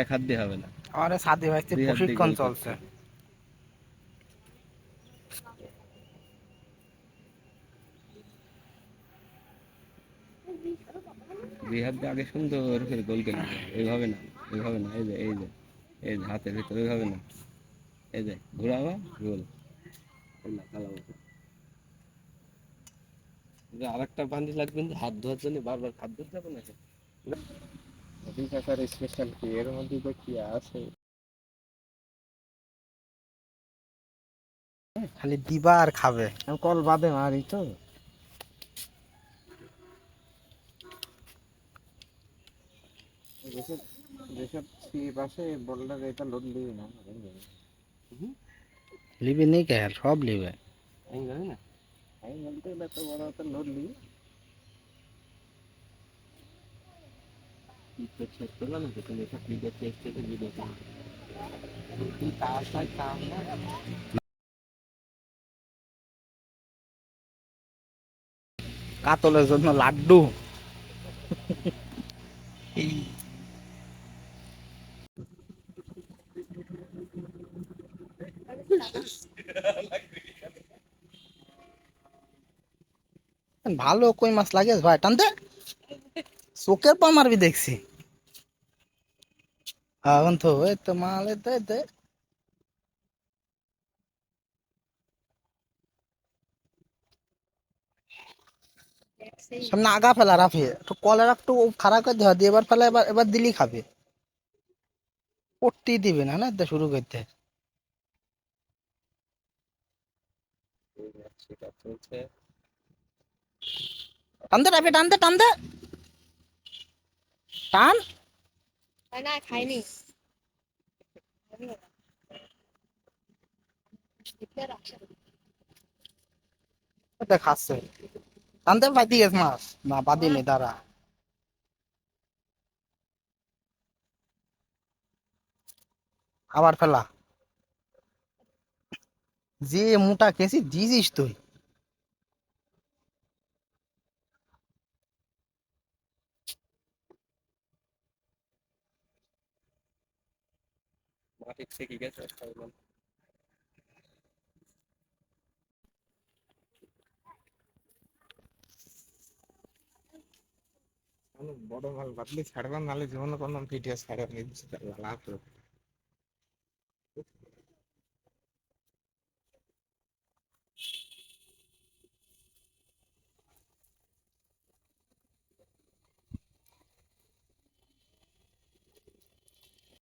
এক হাত দিয়ে হবে না। সাথী ভাইতে দুই প্রশিক্ষণ চলছে। দুই হাত দিয়ে আগে সুন্দর করে গোল করে এইভাবে না এইভাবে না এই যে এই যে এই যে হাতের ভিতরে এইভাবে না। এই যে ঘুরাবো গোল। যে আরেকটা বান্ডি লাগবে হাত ধোয়ার জন্য বারবার হাত ধুতে যাব না নদী কাকার স্পেশাল কি? এর মধ্যে তো কি আছে? খালি দিবা আর খাবে। কল বাদে মারি তো। যেসব ছিপ আসে বললে এটা লোড দিবি না। লিবে নেই কে সব লিবে। আমি জানি না। আমি বলতে গেলে তো বড় একটা লোড দিবি। কি তো চেক করলাম তো তুমি একটা ভিডিও চেক থেকে ভিডিও তুই সাথে কাম না কাতলের জন্য লাড্ডু। ভালো কই মাছ লাগে ভাই, টানতে? চোখের পা মারবি দেখছি। এখন তো এই তো মাল এতে সামনে আগা ফেলা, রাফি। একটু কলের একটু খারাপ করে দেওয়া দিয়ে এবার ফেলা, এবার এবার দিলি খাবে। পট্টি দিবে না না? শুরু করতে। টানতে রাফি টানতে টানতে টান না খাইনি এটা খাচ্ছে টানতে পাইতি গেছ মাছ না বাদিনি দাঁড়া আবার ফেলা যে মোটা কেসি দিছিস তুই মাটি থেকে গেছে বড় মাল বাদলি ছাড়বা নাহলে জীবনে কোনো ভিডিও ছাড়া নিয়ে লাভ